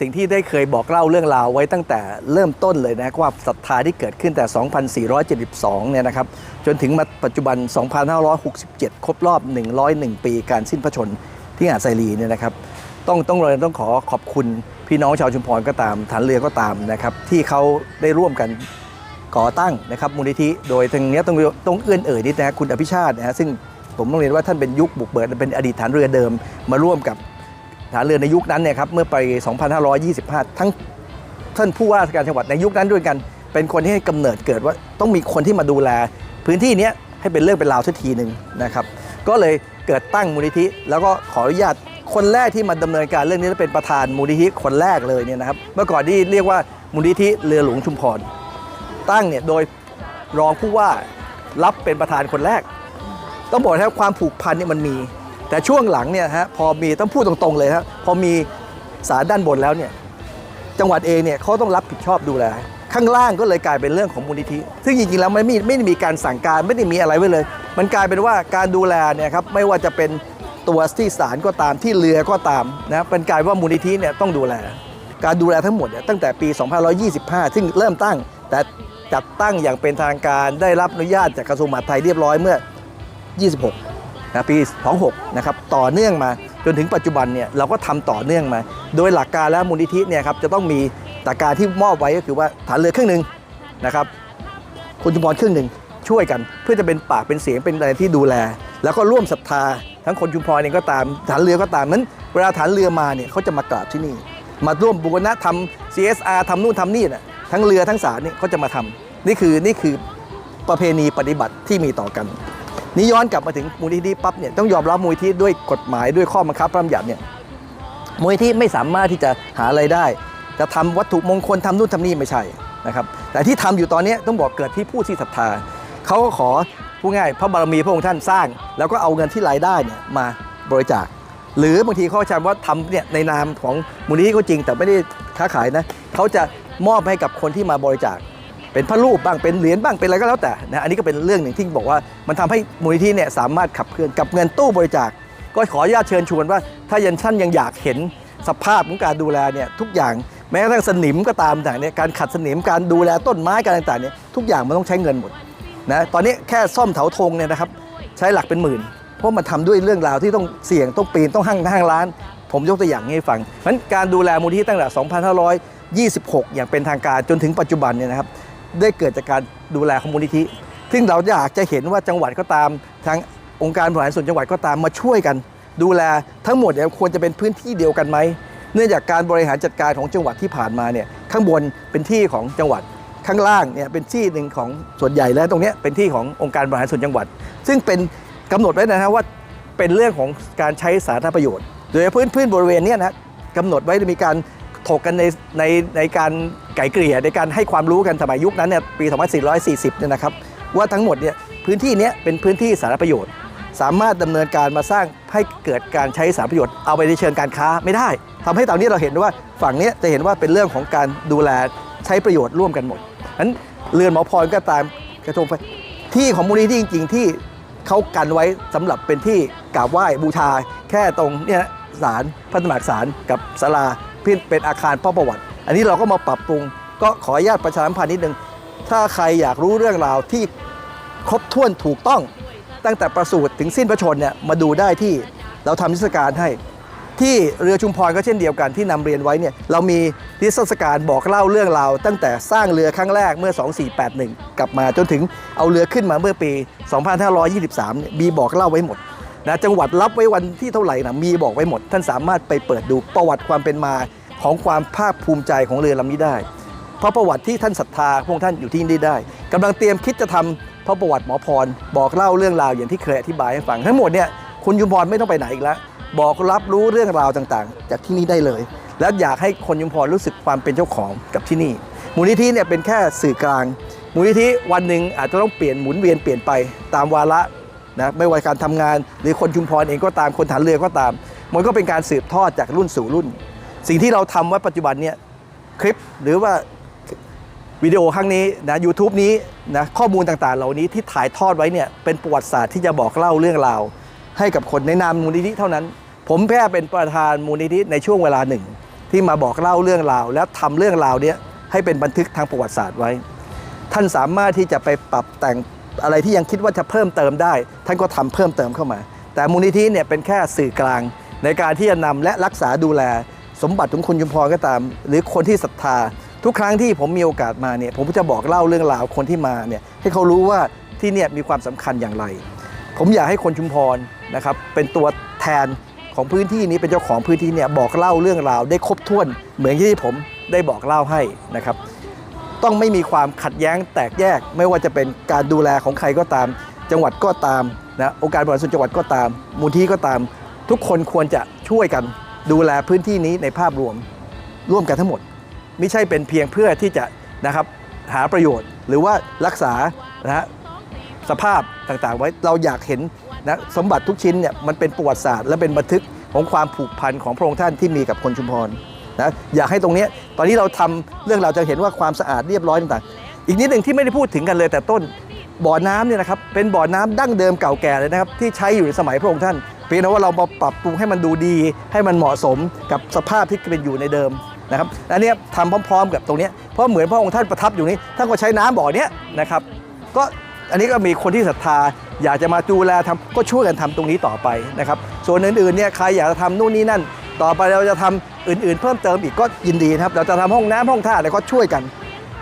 สิ่งที่ได้เคยบอกเล่าเรื่องราวไว้ตั้งแต่เริ่มต้นเลยนะว่าศรัทธาที่เกิดขึ้นแต่ 2472 เนี่ยนะครับจนถึงมาปัจจุบัน 2567 ครบรอบ 101 ปีการสิ้นพระชนที่หาดไซรีเนี่ยนะครับต้องต้องเลยต้องขอขอบคุณพี่น้องชาวชุมพรก็ตามฐานเรือก็ตามนะครับที่เขาได้ร่วมกันก่อตั้งนะครับมูลนิธิโดยทางนี้ต้องต้องเอื้อนเอ่ยนิดนะคุณอภิชาตินะฮะซึ่งผมต้องเรียนว่าท่านเป็นยุคบุกเบิกเป็นอดีตฐานเรือเดิมมาร่วมกับ ฐานเรือในยุคนั้นเนี่ยครับเมื่อไป 2525 ทั้งท่านผู้ว่าราชการจังหวัดในยุคนั้นด้วยกัน เป็นคนที่ให้กำเนิดเกิดว่าต้องมีคนที่มาดูแล พื้นที่นี้ให้เป็นเรื่องเป็นราวสักทีหนึ่งนะครับ ก็เลยเกิดตั้งมูลนิธิ แล้วก็ขออนุญาตคนแรกที่มาดำเนินการเรื่องนี้และเป็นประธานมูลนิธิคนแรกเลยเนี่ยนะครับ เมื่อก่อนที่เรียกว่ามูลนิธิเรือหลวงชุมพรตั้งเนี่ยโดยรองผู้ว่ารับเป็นประธานคนแรก ต้องบอกนะครับความผูกพันเนี่ยมันมี แต่ช่วงหลังเนี่ยฮะพอมีต้องพูดตรงๆเลยครับพอมีสารด้านบนแล้วเนี่ยจังหวัดเองเนี่ยเขาต้องรับผิดชอบดูแลข้างล่างก็เลยกลายเป็นเรื่องของมูลนิธิ ซึ่งจริงๆแล้วมันไม่ไม่ได้มีการสั่งการไม่ได้มีอะไรไว้เลย มันกลายเป็นว่าการดูแลเนี่ยครับไม่ว่าจะเป็นตัวที่ศาลก็ตามที่เรือก็ตามนะเป็นกลายว่ามูลนิธิเนี่ยต้องดูแล การดูแลทั้งหมดเนี่ยตั้งแต่ปี 2525 ซึ่งเริ่มตั้ง แต่จัดตั้งอย่างเป็นทางการได้รับอนุญาตจากกระทรวงมหาดไทยเรียบร้อยเมื่อ 26 นะปี26นะครับต่อเนื่องมาจนถึงปัจจุบันเนี่ยเราก็ทำต่อเนื่องมา โดยหลักการแล้วมูลนิธิเนี่ยครับจะต้องมีหลัการที่มอบไว้ก็คือว่าฐานเรือครึ่งหนึ่งนะครับคุณชุมพรครึ่งหนึ่งช่วยกัน เพื่อจะเป็นปากเป็นเสียงเป็นอะไรที่ดูแล แล้วก็ร่วมศรัทธาทั้งคนชุมพรเองก็ตามฐานเรือก็ตามนั้น เวลาฐานเรือมาเนี่ยเขาจะมากราบที่นี่ มาร่วมบูรณะทำ CSR ทำนู่นทำนี่นะทั้งเรือทั้งสารนี่เขาจะมาทำนี่คือนี่คือประเพณีปฏิบัติที่มีต่อกัน นี่ย้อนกลับมาถึงมูลนิธิปั๊บเนี่ยต้องยอมรับมูลนิธิด้วยกฎหมายด้วยข้อบังคับพระราชบัญญัติเนี่ยมูลนิธิไม่สามารถที่จะหาไรายได้ จะทำวัตถุมงคลทำนู่นทำนี่ไม่ใช่นะครับแต่ที่ทำอยู่ตอนนี้ต้องบอกเกิดที่ผู้ที่ศรัทธาเขาก็ขอผู้ง่ายพระบารมีพระองค์ท่านสร้าง แล้วก็เอาเงินที่รายได้เนี่ยมาบริจาค หรือบางทีเขาใช้ว่าทำเนี่ยในนามของมูลนิธิก็จริง แต่ไม่ได้ค้าขายนะเขาจะมอบให้กับคนที่มาบริจาค เป็นพระรูปบ้างเป็นเหรียญบ้างเป็นอะไรก็แล้วแต่นะอันนี้ก็เป็นเรื่องหนึ่งที่บอกว่ามันทำให้มูลนิธิเนี่ยสามารถขับเคลื่อนกับเงินตู้บริจาค ก็ขออนุญาตเชิญชวนว่า ถ้ายันท่านยังอยากเห็นสภาพของการดูแลเนี่ยทุกอย่างแม้กระทั่งสนิมก็ตามต่างเนี่ยการขัดสนิมการดูแลต้นไม้การต่างๆเนี่ยทุกอย่างมันต้องใช้เงินหมดนะตอนนี้แค่ซ่อมเถาธงเนี่ยนะครับใช้หลักเป็นหมื่น เพราะมันทำด้วยเรื่องราวที่ต้องเสี่ยงต้องปีนต้องห้างห้างร้าน ผมยกตัวอย่างให้ฟังเพราะฉะนั้นการดูแลมูลนิธิตั้งแต่ 2526 อย่างเป็นทางการจนถึงปัจจุบันเนี่ยนะครับ ได้เกิดจากการดูแลของมูลนิธิ ซึ่งเราอยากจะเห็นว่าจังหวัดก็ตามทางองค์การบริหารส่วนจังหวัดก็ตามมาช่วยกัน ดูแลทั้งหมดเนี่ยควรจะเป็นพื้นที่เดียวกันไหมเนื่องจากการบริหารจัดการของจังหวัดที่ผ่านมาเนี่ยข้างบนเป็นที่ของจังหวัดข้างล่างเนี่ยเป็นที่หนึ่งของส่วนใหญ่แล้วตรงนี้เป็นที่ขององค์การบริหารส่วนจังหวัด ซึ่งเป็นกำหนดไว้นะฮะว่าเป็นเรื่องของการใช้สาธารณประโยชน์ โดยพื้นพื้นบริเวณเนี้ยนะกำหนดไว้มีการถกกันในในในการ ไก่เกลี่ยในการให้ความรู้กันสมัยยุคนั้นเนี่ยปี 2440 เนี่ยนะครับว่าทั้งหมดเนี่ยพื้นที่เนี้ยเป็นพื้นที่สาธารณประโยชน์ สามารถดำเนินการมาสร้างให้เกิดการใช้สาธารประโยชน์เอาไปในเชิงการค้าไม่ได้ทำให้ตอนนี้เราเห็นว่าฝั่งนี้จะเห็นว่าเป็นเรื่องของการดูแลใช้ประโยชน์ร่วมกันหมดนั้นเรือนหมอพรก็ตามกระทงไฟที่ของมูลนิธิจริง ๆ ที่เขากันไว้สำหรับเป็นที่กราบไหว้บูชาแค่ตรงเนี่ยศาลพระตำหนักศาลกับศาลาเพื่อเป็นอาคารพ่อประวัติ อันนี้เราก็มาปรับปรุง ก็ขออนุญาตประชาสัมพันธ์นิดนึง ถ้าใครอยากรู้เรื่องราวที่ครบถ้วนถูกต้อง ตั้งแต่ประสูติถึงสิ้นพระชนเนี่ยมาดูได้ที่เราทำนิทรรศการให้ ที่เรือชุมพรก็เช่นเดียวกันที่นำเรียนไว้เนี่ยเรามีนิทรรศการบอกเล่าเรื่องราวตั้งแต่สร้างเรือครั้งแรกเมื่อ 2481 กลับมาจนถึงเอาเรือขึ้นมาเมื่อปี 2523เนี่ยมีบอกเล่าไว้หมดนะจังหวัดรับไว้วันที่เท่าไหร่นะมีบอกไว้หมด ท่านสามารถไปเปิดดูประวัติความเป็นมา ของความภาคภูมิใจของเรือลำนี้ได้ เพราะประวัติที่ท่านศรัทธาพวกท่านอยู่ที่นี่ได้กำลังเตรียมคิดจะทำเพราะประวัติหมอพร บอกเล่าเรื่องราวอย่างที่เคยอธิบายให้ฟังทั้งหมดเนี่ยคุณยุมพรไม่ต้องไปไหนอีกแล้วบอกรับรู้เรื่องราวต่างๆ จากที่นี่ได้เลย แล้วอยากให้คนยุมพรรู้สึกความเป็นเจ้าของกับที่นี่ มูลนิธิเนี่ยเป็นแค่สื่อกลาง มูลนิธิวันหนึ่งอาจจะต้องเปลี่ยนหมุนเวียนเปลี่ยนไปตามวาระนะไม่ว่าการทำงาน หรือคนชุมพรเองก็ตามคนฐานเรือก็ตาม มันก็เป็นการสืบทอดจากรุ่นสู่รุ่น สิ่งที่เราทำไว้ปัจจุบันเนี่ยคลิปหรือว่าวิดีโอครั้งนี้นะยูทูบนี้นะข้อมูลต่างๆ เหล่านี้ที่ถ่ายทอดไว้เนี่ยเป็นประวัติศาสตร์ที่จะบอกเล่าเรื่องราว ให้กับคนในนามมูลนิธิเท่านั้น ผมแค่เป็นประธานมูลนิธิในช่วงเวลาหนึ่ง ที่มาบอกเล่าเรื่องราว และทำเรื่องราวเนี้ยให้เป็นบันทึกทางประวัติศาสตร์ไว้ ท่านสามารถที่จะไปปรับแต่งอะไรที่ยังคิดว่าจะเพิ่มเติมได้ ท่านก็ทำเพิ่มเติมเข้ามา แต่มูลนิธิเนี่ยเป็นแค่สื่อกลางในการที่จะนำและรักษาดูแล สมบัติของคุณชุมพรก็ตาม หรือคนที่ศรัทธา ทุกครั้งที่ผมมีโอกาสมาเนี่ยผมก็จะบอกเล่าเรื่องราวคนที่มาเนี่ยให้เขารู้ว่าที่เนี่ยมีความสำคัญอย่างไร ผมอยากให้คนชุมพรนะครับเป็นตัวแทนของพื้นที่นี้เป็นเจ้าของพื้นที่เนี่ยบอกเล่าเรื่องราวได้ครบถ้วน เหมือนที่ผมได้บอกเล่าให้นะครับ ต้องไม่มีความขัดแย้งแตกแยก ไม่ว่าจะเป็นการดูแลของใครก็ตาม จังหวัดก็ตามนะองค์การบริหารส่วนจังหวัดก็ตาม มูลที่ก็ตาม ทุกคนควรจะช่วยกัน ดูแลพื้นที่นี้ในภาพรวมร่วมกันทั้งหมด ไม่ใช่เป็นเพียงเพื่อที่จะนะครับหาประโยชน์ หรือว่ารักษานะฮะสภาพต่างๆไว้เราอยากเห็นนะสมบัติทุกชิ้นเนี่ยมันเป็นประวัติศาสตร์และเป็นบันทึกของความผูกพันของพระองค์ท่านที่มีกับคนชุมพรนะอยากให้ตรงนี้ตอนนี้เราทำเรื่องเราจะเห็นว่าความสะอาดเรียบร้อยต่างๆ อีกนิดหนึ่งที่ไม่ได้พูดถึงกันเลยแต่ต้นบ่อน้ำเนี่ยนะครับเป็นบ่อน้ำดั้งเดิมเก่าแก่เลยนะครับที่ใช้อยู่ในสมัยพระองค์ท่าน เพียงแต่ว่าเรามาปรับปรุงให้มันดูดี ให้มันเหมาะสมกับสภาพที่เป็นอยู่ในเดิมนะครับอันนี้ทำพร้อม ๆ กับตรงนี้เพราะเหมือนพระองค์ท่านประทับอยู่นี้ท่านก็ใช้น้ำบ่อเนี้ยนะครับ ก็อันนี้ก็มีคนที่ศรัทธา อยากจะมาดูแลทำก็ช่วยกันทำตรงนี้ต่อไปนะครับส่วนอื่นๆเนี่ยใครอยากจะทำนู่นนี่นั่น ต่อไปเราจะทำอื่น ๆ เพิ่มเติมอีกก็ยินดีนะครับ เราจะทำห้องน้ำห้องท่าอะไรก็ช่วยกัน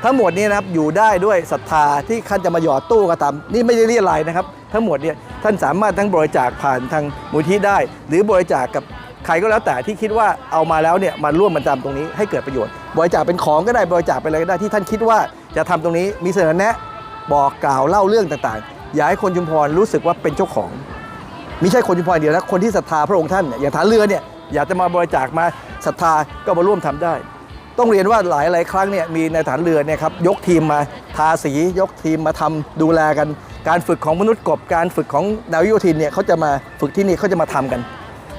ทั้งหมดนี้นะครับอยู่ได้ด้วยศรัทธาที่ท่านจะมาหยอดตู้ก็ตามนี่ไม่ได้เรียรายนะครับ ทั้งหมดเนี่ยท่านสามารถทั้งบริจาคผ่านทางมูลที่ได้ หรือบริจาคกับใครก็แล้วแต่ที่คิดว่าเอามาแล้วเนี่ยมาร่วมมันทำตรงนี้ให้เกิดประโยชน์ บริจาคเป็นของก็ได้บริจาคเป็นอะไรก็ได้ที่ท่านคิดว่าจะทำตรงนี้มีเสนอแนะบอกกล่าวเล่าเรื่องต่างๆ อยากให้คนชุมพรรู้สึกว่าเป็นเจ้าของไม่ใช่คนชุมพรเดียวนะคนที่ศรัทธาพระองค์ท่านเนี่ยอย่างฐานเรือเนี่ยอยากจะมาบริจาคมาศรัทธาก็มาร่วมทำได้ ต้องเรียนว่าหลายหลายครั้งเนี่ยมีในฐานเรือเนี่ยครับยกทีมมาทาสียกทีมมาทำดูแลกัน การฝึกของมนุษย์กบการฝึกของนาวิโยธินเนี่ยเขาจะมาฝึกที่นี่เขาจะมาทำกัน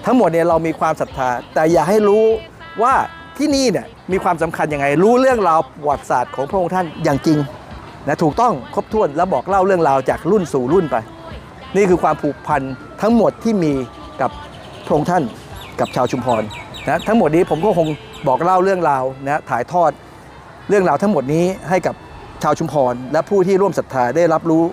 ทั้งหมดเนี่ยเรามีความศรัทธา แต่อย่าให้รู้ว่าที่นี่เนี่ยมีความสำคัญยังไง รู้เรื่องราวประวัติศาสตร์ของพระองค์ท่านอย่างจริงนะถูกต้องครบถ้วนแล้วบอกเล่าเรื่องราวจากรุ่นสู่รุ่นไป นี่คือความผูกพันทั้งหมดที่มีกับพระองค์ท่านกับชาวชุมพรนะทั้งหมดนี้ผมก็คงบอกเล่าเรื่องราวนะถ่ายทอดเรื่องราวทั้งหมดนี้ให้กับชาวชุมพร และผู้ที่ร่วมศรัทธาได้รับรู้